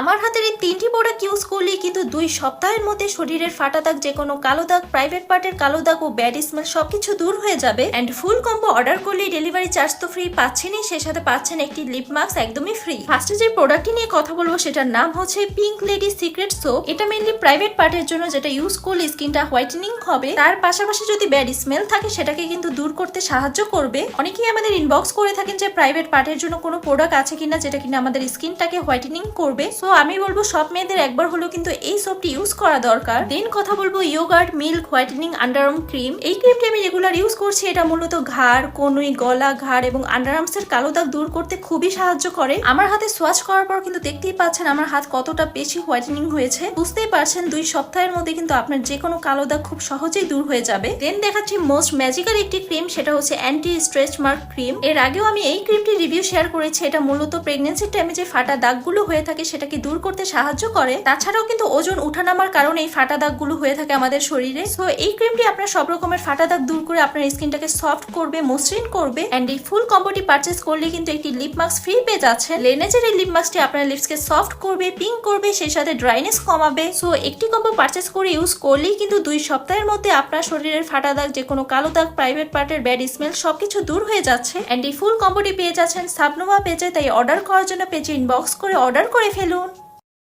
আমার হাতের এই তিনটি প্রোডাক্ট ইউজ করলে কিন্তু দুই সপ্তাহের মধ্যে শরীরের ফাটা দাগ, যে কোনো কালো দাগ প্রাইভেট পার্টের কালো দাগ ও ব্যাড স্মেল সবকিছু দূর হয়ে যাবে। এন্ড ফুল কম্বো অর্ডার করলে ডেলিভারি চার্জ তো ফ্রি পাচ্ছেনই সে সাথে পাচ্ছেন একটি লিপ মাস্ক একদমই ফ্রি ফার্স্টে যে প্রোডাক্টটি নিয়ে কথা বলব সেটার নাম হচ্ছে পিঙ্ক লেডি সিক্রেট সোপ এটা মেনলি প্রাইভেট পার্টের জন্য যেটা ইউজ করলে স্কিনটা হোয়াইটেনিং হবে। তার পাশাপাশি যদি ব্যাড স্মেল থাকে, সেটাকে কিন্তু দূর করতে সাহায্য করবে। অনেকেই আমাদের ইনবক্স করে থাকেন যে প্রাইভেট পার্টের জন্য কোনো প্রোডাক্ট আছে কিনা, যেটা কিনা আমাদের স্কিনটাকে হোয়াইটেনিং করবে। সো আমি বলব সব মেয়েদের একবার হলেও কিন্তু এই সোপটি ইউজ করা দরকার। দেন কথা বলব yogurt milk whitening underarm cream এই ক্রিমটি আমি রেগুলার ইউজ করছি। এটা মূলত ঘাড়, কনুই, গলা, ঘাড় এবং আন্ডারআর্মস এর কালো দাগ দূর করতে খুবই সাহায্য করে। আমার হাতে সোয়াচ করার পর কিন্তু দেখতেই পাচ্ছেন আমার হাত কতটা বেশি হোয়াইটেনিং হয়েছে। বুঝতেই পারছেন, দুই সপ্তাহের মধ্যে কিন্তু আপনার যে কোনো কালো দাগ খুব সহজেই দূর হয়ে যাবে। দেন দেখাচ্ছি মোস্ট ম্যাজিক্যাল একটি ক্রিম সেটা হচ্ছে অ্যান্টি স্ট্রেচ মার্ক ক্রিম এর আগেও আমি এই ক্রিমটি রিভিউ শেয়ার করেছি। এটা মূলত প্রেগনেন্সির টাইমে যে ফাটা দাগগুলো হয়ে থাকে, সেটাকে দূর করতে সাহায্য করে, তাছাড়াও কিন্তু ওজন উঠানামার কারণে এই ফাটা দাগগুলো হয়ে থাকে আমাদের শরীরে। সো এই ক্রিমটি আপনার সব রকমের ফাটা দাগ দূর করে আপনার স্কিনটাকে সফট করবে, মসৃণ করবে অ্যান্ড এই ফুল কম্বোটি পারচেস করলে কিন্তু একটি লিপ মাস্ক ফ্রি পেয়ে যাচ্ছে লেনেজের এই লিপ মাস্কটি আপনার লিপসকে সফট করবে পিঙ্ক করবে, সেই সাথে ড্রাইনেস কমাবে। সো একটি কম্বো পারচেস করে ইউজ করলেই কিন্তু দুই সপ্তাহের মধ্যে আপনার শরীরের ফাটা দাগ, যে কোনো কালো দাগ প্রাইভেট পার্টের ব্যাড স্মেল সবকিছু দূর হয়ে যাচ্ছে। অ্যান্ড এই ফুল কম্বোটি পেয়ে যাচ্ছেন সাবনোভা পেজে তাই অর্ডার করার জন্য পেজে ইনবক্স করে অর্ডার করে ফেলুন। Pero